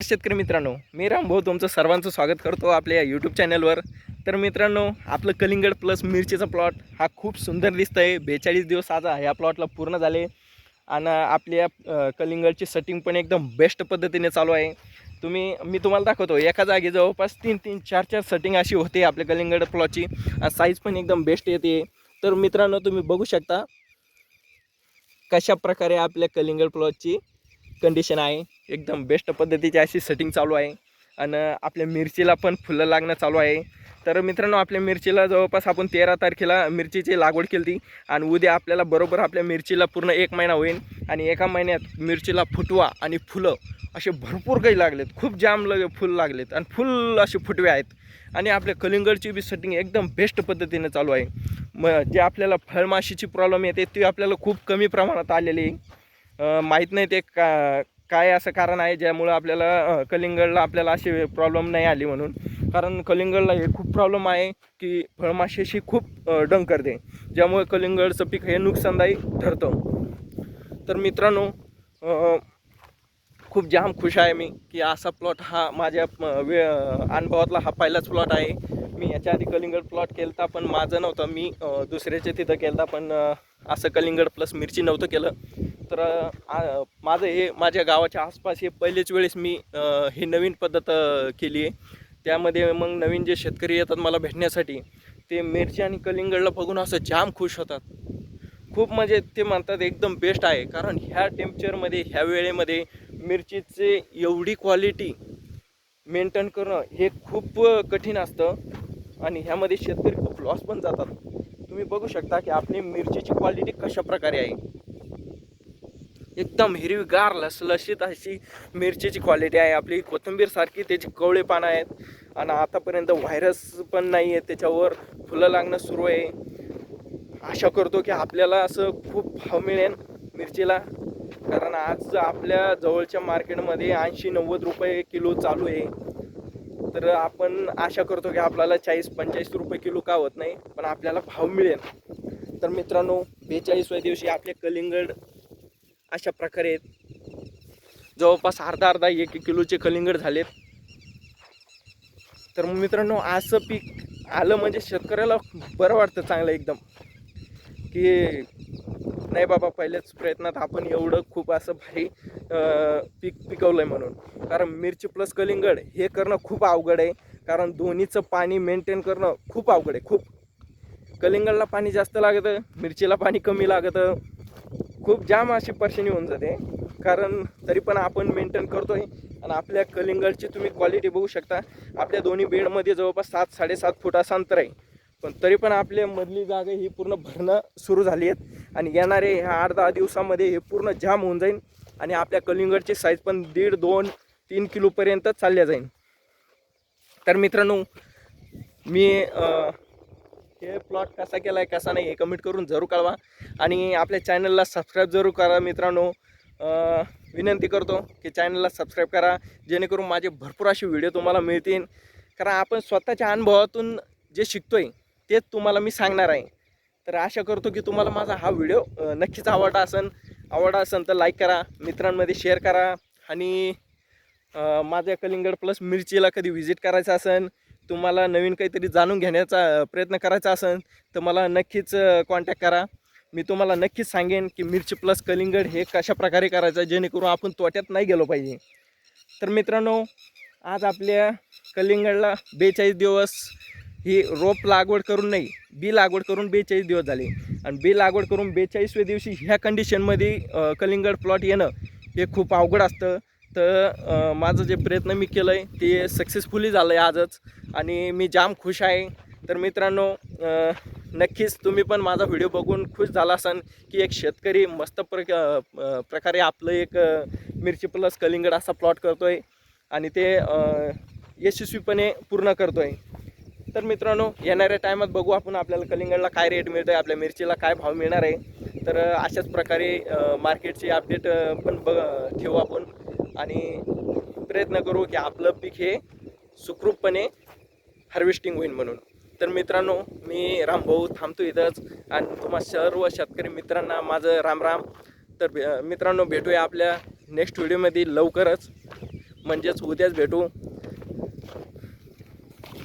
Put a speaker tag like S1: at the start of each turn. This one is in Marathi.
S1: शेतकरी मित्रांनो मी रामभाऊ तुमचं सर्वांचं स्वागत करतो आपल्या यूट्यूब चॅनलवर तर मित्रांनो आपलं कलिंगड प्लस मिरचीचा प्लॉट हा खूप सुंदर दिसतं आहे बेचाळीस दिवस आज ह्या प्लॉटला पूर्ण झाले. आणि आपल्या कलिंगडची सेटिंग पण एकदम बेस्ट पद्धतीने चालू आहे. तुम्ही मी तुम्हाला दाखवतो एका जागी जवळपास तीन तीन चार चार सेटिंग अशी होते आपल्या कलिंगड प्लॉटची साईज पण एकदम बेस्ट येते. तर मित्रांनो तुम्ही बघू शकता कशा प्रकारे आपल्या कलिंगड प्लॉटची कंडिशन आहे. एकदम बेस्ट पद्धतीची अशी सेटिंग चालू आहे. आणि आपल्या मिरचीला पण फुलं लागणं चालू आहे. तर मित्रांनो आपल्या मिरचीला जवळपास आपण तेरा तारखेला मिरचीची लागवड केली होती आणि उद्या आपल्याला बरोबर आपल्या मिरचीला पूर्ण एक महिना होईल. आणि एका महिन्यात मिरचीला फुटवा आणि फुलं असे भरपूर काही लागलेत. खूप जाम लगे फुल लागलेत. आणि फुल असे फुटवे आहेत. आणि आपल्या कलिंगडची बी सेटिंग एकदम बेस्ट पद्धतीने चालू आहे. मग जे आपल्याला फळमाशीची प्रॉब्लेम येते ती आपल्याला खूप कमी प्रमाणात आलेली आहे. माहीत नाही ते का काय असं कारण आहे ज्यामुळं आपल्याला कलिंगडला आपल्याला अशी प्रॉब्लेम नाही आली म्हणून. कारण कलिंगडला हे खूप प्रॉब्लेम आहे की फळमाशीशी खूप डंकर डंग करते ज्यामुळे कलिंगडचं पीक हे नुकसानदायी ठरतं. तर मित्रांनो खूप जाम खुश आहे मी की असा प्लॉट हा माझ्या वे अनुभवातला हा पहिलाच प्लॉट आहे. मी याच्या आधी कलिंगड प्लॉट केलता पण माझं नव्हतं. मी दुसऱ्याच्या तिथं केलता पण असं कलिंगड प्लस मिरची नव्हतं केलं. तर आ- माझं हे माझ्या गावाच्या आसपास हे पहिलेच वेळेस मी हे नवीन पद्धत केली आहे. त्यामध्ये मग नवीन जे शेतकरी येतात मला भेटण्यासाठी ते मिरची आणि कलिंगडला बघून असं जाम खुश होतात. खूप म्हणजे ते म्हणतात एकदम बेस्ट आहे. कारण ह्या टेम्परेचरमध्ये ह्या वेळेमध्ये मिरचीचे एवढी क्वालिटी मेंटेन करणं हे खूप कठीण असतं. आणि ह्यामध्ये शेतकरी खूप लॉस पण जातात. तुम्ही बघू शकता की आपली मिरचीची क्वालिटी कशा प्रकारे आहे. एकदम हिरवीगार लसलशीत अशी मिरचीची क्वालिटी आहे. आपली कोथिंबीरसारखी त्याची कवळे पानं आहेत. आणि आतापर्यंत व्हायरस पण नाही आहे त्याच्यावर. फुलं लागणं सुरू आहे. आशा करतो की आपल्याला असं खूप भाव मिळेल मिरचीला. कारण आज आपल्या जवळच्या मार्केटमध्ये ऐंशी नव्वद रुपये किलो चालू आहे. तर आपण आशा करतो की आपल्याला चाळीस पंचेचाळीस रुपये किलो का होत नाही पण आपल्याला भाव मिळेल. तर मित्रांनो बेचाळीसव्या दिवशी आपले कलिंगड अशा प्रकारे जवळपास अर्धा अर्धा एक एक किलोचे कलिंगड झालेत तर मित्रांनो असं पीक आलं म्हणजे शेतकऱ्याला बरं वाटतं चांगलं एकदम. की नाही बाबा पहिल्याच प्रयत्नात आपण एवढं खूप असं भारी पीक पिकवलं आहे म्हणून. कारण मिरची प्लस कलिंगड हे करणं खूप अवघड आहे. कारण दोन्हीचं पाणी मेंटेन करणं खूप अवघड आहे खूप. कलिंगडला पाणी जास्त लागतं मिरचीला पाणी कमी लागतं. खूप जाम अशी परेशानी होऊन जाते. कारण तरी पण आपण मेंटेन करतोय आणि आपल्या कलिंगडची तुम्ही क्वालिटी बघू शकता. आपल्या दोन्ही बेडमध्ये जवळपास सात साडेसात फुटाचं अंतर आहे. पण तरी पण आपल्या मधली जागा ही पूर्ण भरणं सुरू झाली आहेत. आणि येणारे ह्या आठ दहा दिवसामध्ये हे पूर्ण जाम होऊन जाईल आणि आपल्या कलिंगडची साईज पण दीड दोन तीन किलोपर्यंत चालल्या जाईल तर मित्रांनो मी हे प्लॉट कसा केला आहे कसा नाही हे कमेंट करून जरूर कळवा. आणि आपल्या चॅनलला सबस्क्राईब जरूर करा मित्रांनो. विनंती करतो की चॅनलला सबस्क्राईब करा जेणेकरून माझे भरपूर असे व्हिडिओ तुम्हाला मिळतील. कारण आपण स्वतःच्या अनुभवातून जे शिकतोय तेच तुम्हाला मी सांगणार आहे. तर आशा करतो की तुम्हाला माझा हा व्हिडिओ नक्कीच आवडला असेल. आवडला असेल तर लाईक करा मित्रांमध्ये शेअर करा. आणि माझ्या कलिंगड प्लस मिरचीला कधी व्हिजिट करायचं असेल तुम्हाला नवीन काहीतरी जाणून घेण्याचा प्रयत्न करायचा असेल तर मला नक्कीच कॉन्टॅक्ट करा. मी तुम्हाला नक्कीच सांगेन की मिरची प्लस कलिंगड हे कशा प्रकारे करायचं जेणेकरून आपण तोट्यात नाही गेलो पाहिजे. तर मित्रांनो आज आपल्या कलिंगडला बेचाळीस दिवस ही रोप लागवड करून नाही बी लागवड करून बेचाळीस दिवस झाले. आणि बी लागवड करून बेचाळीसव्या दिवशी ह्या कंडिशनमध्ये कलिंगड प्लॉट येणं हे खूप अवघड असतं. तर माझं जे प्रयत्न मी केलं आहे ते सक्सेसफुली झालं आहे आजच. आणि मी जाम खुश आहे. तर मित्रांनो नक्कीच तुम्ही पण माझा व्हिडिओ बघून खुश झाला असाल की एक शेतकरी मस्त प्रक प्रकारे आपलं एक मिरची प्लस कलिंगड असा प्लॉट करतो आहे आणि ते यशस्वीपणे पूर्ण करतो आहे तर मित्रांनो येणाऱ्या टायमात बघू आपण आपल्याला कलिंगडला काय रेट मिळतो आहे आपल्या मिरचीला काय भाव मिळणार आहे. तर अशाच प्रकारे मार्केटची अपडेट पण बघ ठेवू आपण. आणि प्रयत्न करू की आपलं पीक हे सुखरूपपणे हार्वेस्टिंग होईल म्हणून. तर मित्रांनो मी रामभाऊ थांबतो इथंच आणि तुम्हा सर्व शेतकरी मित्रांना माझं राम राम तर मित्रांनो भेटूया आपल्या नेक्स्ट व्हिडिओमध्ये लवकरच. म्हणजेच उद्याच भेटू.